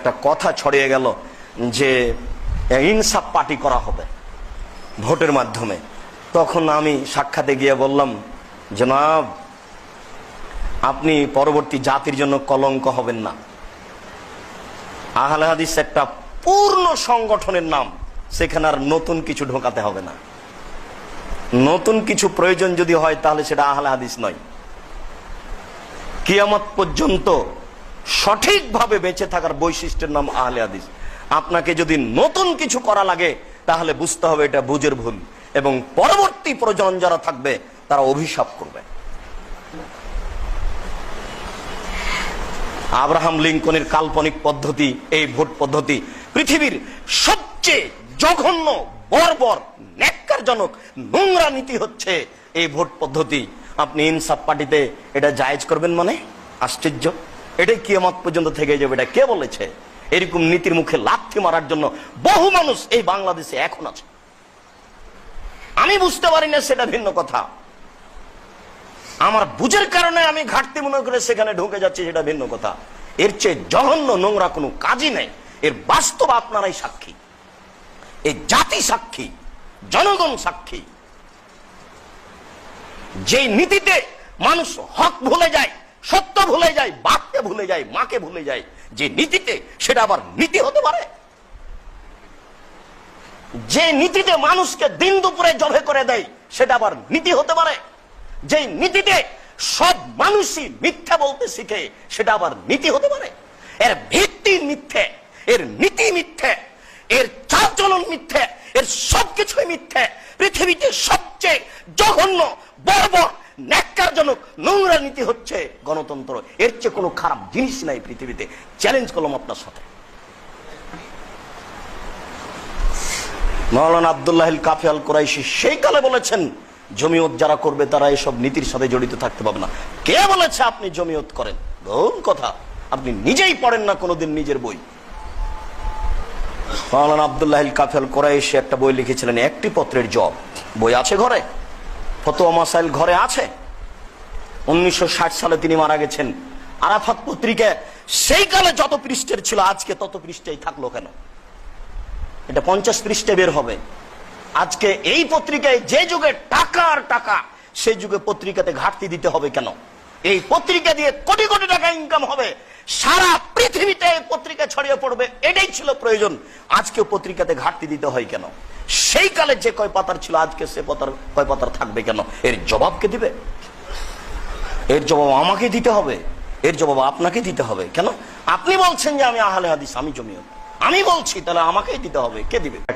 একটা কথা ছড়িয়ে গেল যে ইনসাফ পার্টি করা হবে ভোটের মাধ্যমে। তখন আমি সাক্ষাতে গিয়ে বললাম, জনাব, আপনি পরবর্তী জাতির জন্য কলঙ্ক হবেন না। আহলে হাদিস একটা পূর্ণ সংগঠনের নাম, সেখানে আর নতুন কিছু ঢোকাতে হবে না। নতুন কিছু প্রয়োজন যদি হয়, তাহলে সেটা আহলে হাদিস নয়। কিয়ামত পর্যন্ত সঠিকভাবে বেঁচে থাকার বৈশিষ্ট্যের নাম আহলে হাদিস। আপনাকে যদি নতুন কিছু করা লাগে, তাহলে বুঝতে হবে এটা বুঝের ভুল। এবং পরবর্তী প্রজন যারা থাকবে, তারা অভিশাপ করবে। আব্রাহাম লিঙ্কনের কাল্পনিক পদ্ধতি, এই ভোট পদ্ধতি পৃথিবীর সবচেয়ে জঘন্য, বর্বর, ন্যাক্কারজনক, নোংরা নীতি হচ্ছে এই ভোট পদ্ধতি। আপনি ইনসাফ পার্টিতে এটা জায়েজ করবেন মানে? আশ্চর্য। এটাই কিয়ামত পর্যন্ত থেকে যাবে, এটা কে বলেছে? এরকম নীতির মুখে লাথি মারার জন্য বহু মানুষ এই বাংলাদেশে এখন আছে। আমি বুঝতে পারি না সেটা ভিন্ন কথা। আমার বুঝের কারণে আমি ঘাটতি মনে করে সেখানে ঢুকে যাচ্ছি, সেটা ভিন্ন কথা। এর চেয়ে জঘন্য নোংরা কোনো কাজই নেই। এর বাস্তব আপনারাই সাক্ষী। এই জাতি সাক্ষী, জনগণ সাক্ষী। যে নীতিতে মানুষ হক ভুলে যায়, সত্য ভুলে যায় বাপকে ভুলে যায়, মাকে ভুলে যায়। যে নীতিতে, সেটা আবার নীতি হতে পারে। যে নীতিতে মানুষকে দিন দুপুরে জবে করে দেয়, সেটা আবার নীতি হতে পারে। যে নীতিতে সব মানুষই মিথ্যা বলতে শিখে, সেটা আবার নীতি হতে পারে। এর ভিত্তি মিথ্যে, এর নীতি মিথ্যে, এর চালচলন মিথ্যে, এর সবকিছুই মিথ্যে। পৃথিবীতে সবচেয়ে জঘন্য, বর্বর ন্যাক্কারজনক নোংরা নীতি হচ্ছে গণতন্ত্র। এর চেয়ে কোনো খারাপ জিনিস নাই পৃথিবীতে। চ্যালেঞ্জ করলাম আপনার সাথে। মৌলানা আবদুল্লাহ কাফি আল কোরাইশি সেই কালে বলেছেন, জমিয়ত যারা করবে তারা এসব নীতির সাথে জড়িত থাকতে পারবে না। কে বলেছে আপনি জমিয়ত করেন? গৌণ কথা। আপনি নিজেই পড়েন না কোনোদিন নিজের বই। মৌলানা আবদুল্লাহ কাফি আল কোরাইশি একটা বই লিখেছিলেন, একটি পত্রের জব। বই আছে ঘরে? ফতোয়া মাসাইল ঘরে আছে? উনিশশো ষাট সালে তিনি মারা গেছেন। আরাফাত পত্রিকা সেই কালে যত পৃষ্ঠের ছিল, আজকে তত পৃষ্ঠেই থাকল কেন? এটা পঞ্চাশ পৃষ্ঠে বের হবে। আজকে এই পত্রিকায় যে যুগে টাকা আর টাকা, সেই যুগে পত্রিকাতে ঘাটতি দিতে হবে কেন? এই পত্রিকা দিয়ে কোটি কোটি টাকা ইনকাম হবে। সারা পৃথিবীতে এই পত্রিকা ছড়িয়ে পড়বে। এটাই ছিল প্রয়োজন। আজকে পত্রিকাতে ঘাটতি দিতে হয় কেন? সেই কালে যে কয় পাতার ছিল, আজকে সে পাতার, কয় পাতার থাকবে কেন? এর জবাবকে দিবে? এর জবাব আমাকে দিতে হবে। এর জবাব আপনাকে দিতে হবে। কেন? আপনি বলছেন যে আমি আহলে হাদিস, আমি জমিয়ত। আমি বলছি, তাহলে আমাকেই দিতে হবে। কে দিবে?